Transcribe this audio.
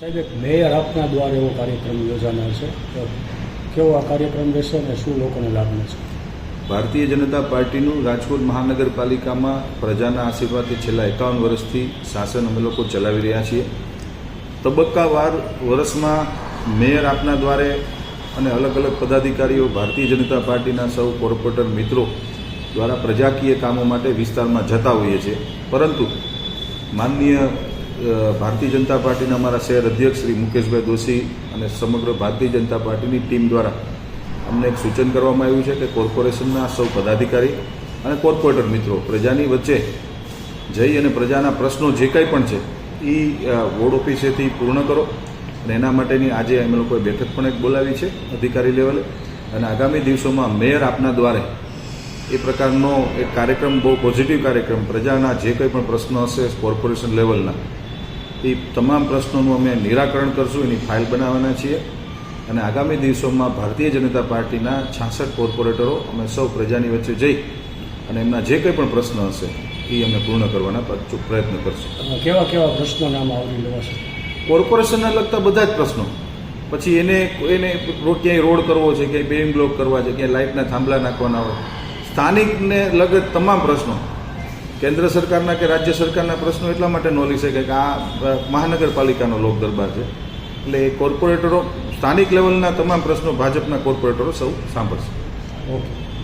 સાહેબ, એક મેયર આપના દ્વારા એવો કાર્યક્રમ યોજાનાર છે. કેવો આ કાર્યક્રમ રહેશે અને શું લોકોને લાભ મળશે? ભારતીય જનતા પાર્ટીનું રાજકોટ મહાનગરપાલિકામાં પ્રજાના આશીર્વાદથી છેલ્લા એકાવન વર્ષથી શાસન અમે લોકો ચલાવી રહ્યા છીએ. તબક્કાવાર વર્ષમાં મેયર આપના દ્વારે અને અલગ અલગ પદાધિકારીઓ, ભારતીય જનતા પાર્ટીના સૌ કોર્પોરેટર મિત્રો દ્વારા પ્રજાકીય કામો માટે વિસ્તારમાં જતા હોઈએ છીએ. પરંતુ માનનીય ભારતીય જનતા પાર્ટીના અમારા શહેર અધ્યક્ષ શ્રી મુકેશભાઈ દોશી અને સમગ્ર ભારતીય જનતા પાર્ટીની ટીમ દ્વારા અમને એક સૂચન કરવામાં આવ્યું છે કે કોર્પોરેશનના સૌ પદાધિકારી અને કોર્પોરેટર મિત્રો, પ્રજાની વચ્ચે જઈ અને પ્રજાના પ્રશ્નો જે કંઈ પણ છે એ વોર્ડ ઓફિસેથી પૂર્ણ કરો અને એના માટેની આજે અમે લોકોએ બેઠક પણ એક બોલાવી છે અધિકારી લેવલે અને આગામી દિવસોમાં મેયર આપના દ્વારે એ પ્રકારનો એક કાર્યક્રમ, બહુ પોઝિટિવ કાર્યક્રમ, પ્રજાના જે કંઈ પણ પ્રશ્નો હશે કોર્પોરેશન લેવલના એ તમામ પ્રશ્નોનું અમે નિરાકરણ કરશું એની ફાઇલ બનાવવાના છીએ. અને આગામી દિવસોમાં ભારતીય જનતા પાર્ટીના છાસઠ કોર્પોરેટરો અમે સૌ પ્રજાની વચ્ચે જઈ અને એમના જે કંઈ પણ પ્રશ્ન હશે એ અમે પૂર્ણ કરવાના પ્રયત્ન કરશું. કેવા કેવા પ્રશ્નો આમાં આવરી લેવાશે કોર્પોરેશનને લગતા બધા જ પ્રશ્નો. પછી એને એને ક્યાંય રોડ કરવો છે ક્યાંય પેઇંગ બ્લોક કરવા છે ક્યાંય લાઇટના થાંભલા નાખવાના હોય. સ્થાનિકને લગત તમામ પ્રશ્નો. કેન્દ્ર સરકારના કે રાજ્ય સરકારના પ્રશ્નો એટલા માટે ન લઈ શકે કે આ મહાનગરપાલિકાનો લોક દરબાર છે. એટલે એ કોર્પોરેટરો, સ્થાનિક લેવલના તમામ પ્રશ્નો ભાજપના કોર્પોરેટરો સૌ સાંભળશે. ઓકે.